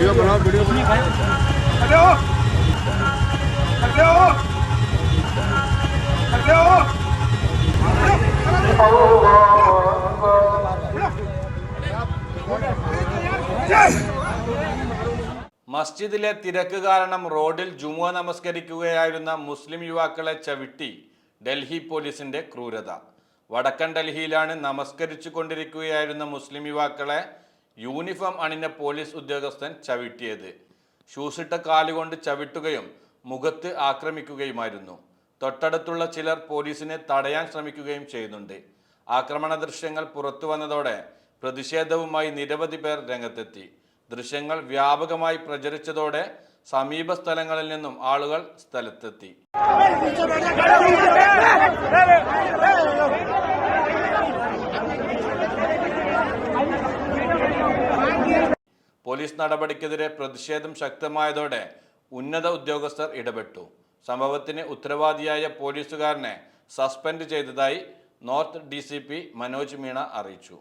Video बनाओ video बनाओ hello hello hello മസ്ജിദിലെ തിരക്ക് കാരണം റോഡിൽ ജുമുഅ നമസ്കരിക്കുകയായിരുന്ന മുസ്ലിം യുവാക്കളെ ചവിട്ടി ഡൽഹി പോലീസിന്റെ ക്രൂരത വടക്കൻ ഡൽഹിയിലാണ് നമസ്കരിച്ചു കൊണ്ടിരിക്കുകയായിരുന്ന മുസ്ലിം യുവാക്കളെ യൂണിഫോം അണിഞ്ഞ പോലീസ് ഉദ്യോഗസ്ഥൻ ചവിട്ടിയത്. ഷൂസിട്ട കാലുകൊണ്ട് ചവിട്ടുകയും മുഖത്ത് ആക്രമിക്കുകയുമായിരുന്നു. തൊട്ടടുത്തുള്ള ചിലർ പോലീസിനെ തടയാൻ ശ്രമിക്കുകയും ചെയ്യുന്നുണ്ട്. ആക്രമണ ദൃശ്യങ്ങൾ പുറത്തു വന്നതോടെ പ്രതിഷേധവുമായി നിരവധി പേർ രംഗത്തെത്തി. ദൃശ്യങ്ങൾ വ്യാപകമായി പ്രചരിച്ചതോടെ സമീപ സ്ഥലങ്ങളിൽ നിന്നും ആളുകൾ സ്ഥലത്തെത്തി. പോലീസ് നടപടിക്കെതിരെ പ്രതിഷേധം ശക്തമായതോടെ ഉന്നത ഉദ്യോഗസ്ഥർ ഇടപെട്ടു. സംഭവത്തിന് ഉത്തരവാദിയായ പോലീസുകാരനെ സസ്പെൻഡ് ചെയ്തതായി നോർത്ത് ഡി മനോജ് മീണ അറിയിച്ചു.